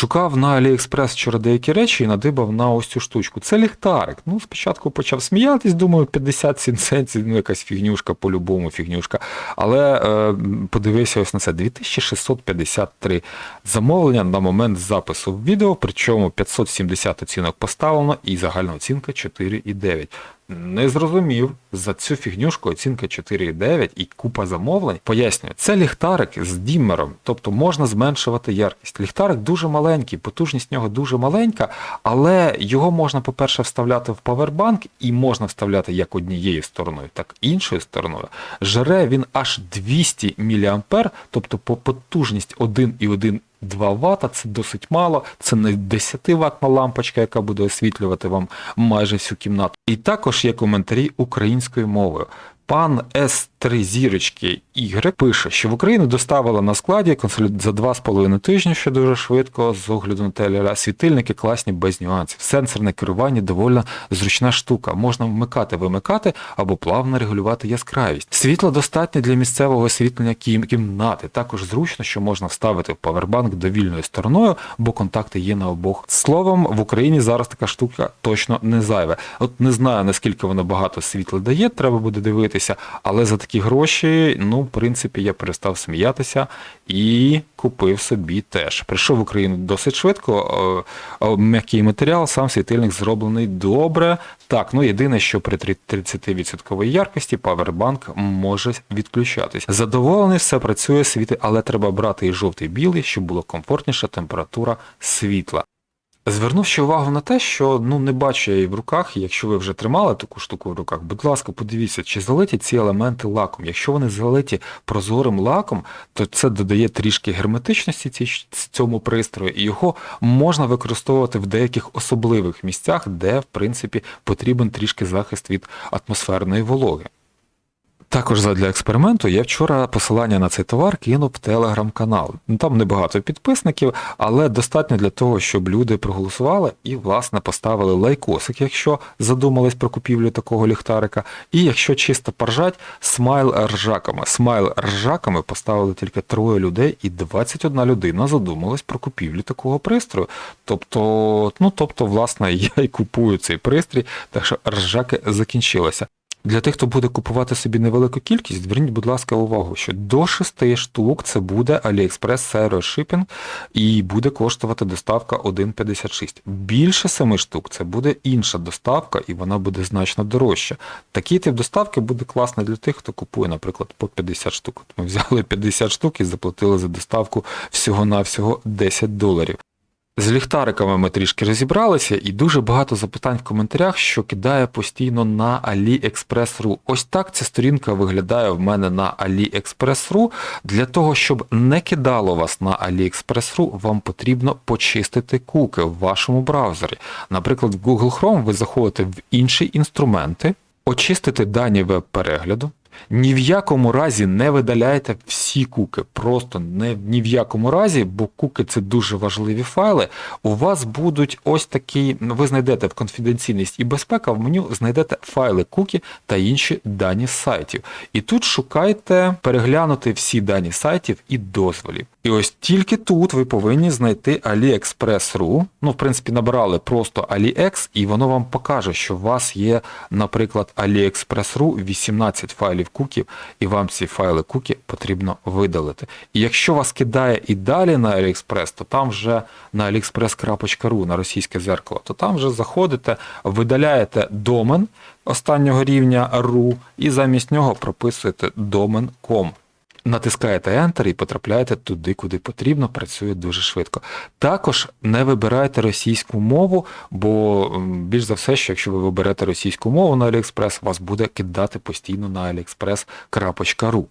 Шукав на Аліекспрес вчора деякі речі і надибав на ось цю штучку. Це ліхтарик. Ну, спочатку почав сміятись, думаю, 57 центів, ну якась фігнюшка, по-любому фігнюшка. Але е, подивився ось на це 2653 замовлення на момент запису відео, причому 570 оцінок поставлено і загальна оцінка 4,9. Не зрозумів за цю фігнюшку оцінка 4,9 і купа замовлень. Пояснюю, це ліхтарик з діммером, тобто можна зменшувати яркість. Ліхтарик дуже маленький, потужність нього дуже маленька, але його можна, по-перше, вставляти в павербанк і можна вставляти як однією стороною, так і іншою стороною. Жере він аж 200 мА, тобто по потужність 1,1 2 Вт це досить мало, це не 10 ватна лампочка, яка буде освітлювати вам майже всю кімнату. І також є коментарі українською мовою. Пан С3 зірочки Y пише, що в Україну доставили на складі за 2,5 тижні, що дуже швидко, з огляду на телера. Світильники класні без нюансів. Сенсорне керування доволі зручна штука. Можна вмикати, вимикати або плавно регулювати яскравість. Світло достатньо для місцевого освітлення кім- кімнати. Також зручно, що можна вставити в павербанк довільною стороною, бо контакти є на обох. Словом, в Україні зараз така штука точно не зайве. От не знаю наскільки воно багато світла дає, треба буде дивитися, але за такі гроші, ну, в принципі, я перестав сміятися і купив собі теж. Прийшов в Україну досить швидко. е, е, М'який матеріал, сам світильник зроблений добре. Так, ну єдине, що при 30% яркості павербанк може відключатись. Задоволений, все працює, світи, але треба брати і жовтий-білий, щоб було комфортніша температура світла. Звернув ще увагу на те, що ну не бачу я її в руках, якщо ви вже тримали таку штуку в руках, будь ласка, подивіться, чи залиті ці елементи лаком. Якщо вони залиті прозорим лаком, то це додає трішки герметичності цьому пристрою, і його можна використовувати в деяких особливих місцях, де, в принципі, потрібен трішки захист від атмосферної вологи. Також задля експерименту я вчора посилання на цей товар кинув в телеграм-канал. Ну, Там небагато підписників, але достатньо для того, щоб люди проголосували і, власне, поставили лайкосик, якщо задумались про купівлю такого ліхтарика. І якщо чисто поржать, смайл ржаками. Смайл ржаками поставили тільки троє людей, і 21 людина задумалась про купівлю такого пристрою. Тобто, ну тобто, власне, я і купую цей пристрій, так що ржаки закінчилися. Для тих, хто буде купувати собі невелику кількість, зверніть, будь ласка, увагу, що до 6 штук це буде AliExpress Serial Shipping і буде коштувати доставка 1,56. Більше 7 штук це буде інша доставка, і вона буде значно дорожча. Такий тип доставки буде класний для тих, хто купує, наприклад, по 50 штук. От Ми взяли 50 штук і заплатили за доставку всього-навсього 10 доларів. З ліхтариками ми трішки розібралися, і дуже багато запитань в коментарях, що кидає постійно на AliExpress.ru. Ось так ця сторінка виглядає в мене на AliExpress.ru. Для того, щоб не кидало вас на AliExpress.ru, вам потрібно почистити куки в вашому браузері. Наприклад, в Google Chrome ви заходите в інші інструменти, очистите дані веб-перегляду. Ні в якому разі не видаляйте всі куки, просто не ні в якому разі, бо куки це дуже важливі файли. У вас будуть ось такі, ну, ви знайдете в конфіденційність і безпека, в меню знайдете файли куки та інші дані сайтів. І тут шукайте переглянути всі дані сайтів і дозволів. І ось тільки тут ви повинні знайти AliExpress.ru. Ну, в принципі, набрали просто AliEx, і воно вам покаже, що у вас є, наприклад, AliExpress.ru 18 файлів куків, і вам ці файли куки потрібно видалити. І якщо вас кидає і далі на AliExpress, то там вже на aliexpress.ru, на російське зеркало, то там вже заходите, видаляєте домен останнього рівня .ru і замість нього прописуєте домен.com. Натискаєте Enter і потрапляєте туди, куди потрібно, працює дуже швидко. Також не вибирайте російську мову, бо більш за все, що якщо ви виберете російську мову на AliExpress, вас буде кидати постійно на aliexpress.ru.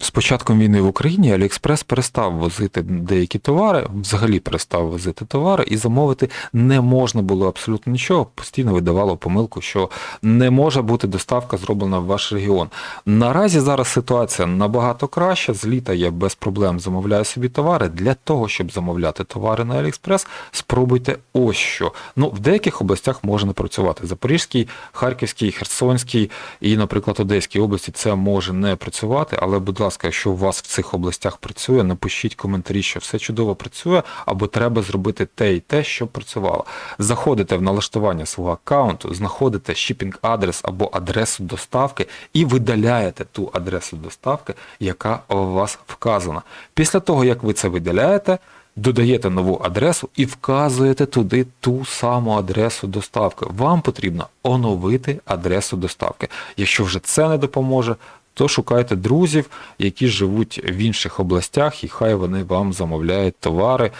З початком війни в Україні AliExpress перестав возити деякі товари, взагалі перестав возити товари, і замовити не можна було абсолютно нічого. Постійно видавало помилку, що не може бути доставка зроблена в ваш регіон. Наразі зараз ситуація набагато краща. З літа я без проблем замовляю собі товари. Для того, щоб замовляти товари на AliExpress, спробуйте ось що. Ну, в деяких областях може не працювати. Запорізькій, Харківській, Херсонській і, наприклад, Одеській області це може не працювати, але, будь ласка, ласка, якщо у вас в цих областях працює, напишіть коментарі, що все чудово працює, або треба зробити те і те, щоб працювало. Заходите в налаштування свого аккаунту, знаходите shipping адрес або адресу доставки і видаляєте ту адресу доставки, яка у вас вказана. Після того, як ви це видаляєте, додаєте нову адресу і вказуєте туди ту саму адресу доставки. Вам потрібно оновити адресу доставки. Якщо вже це не допоможе, то шукайте друзів, які живуть в інших областях, і хай вони вам замовляють товари,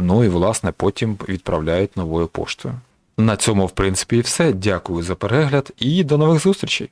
ну і власне потім відправляють новою поштою. На цьому, в принципі, і все. Дякую за перегляд і до нових зустрічей!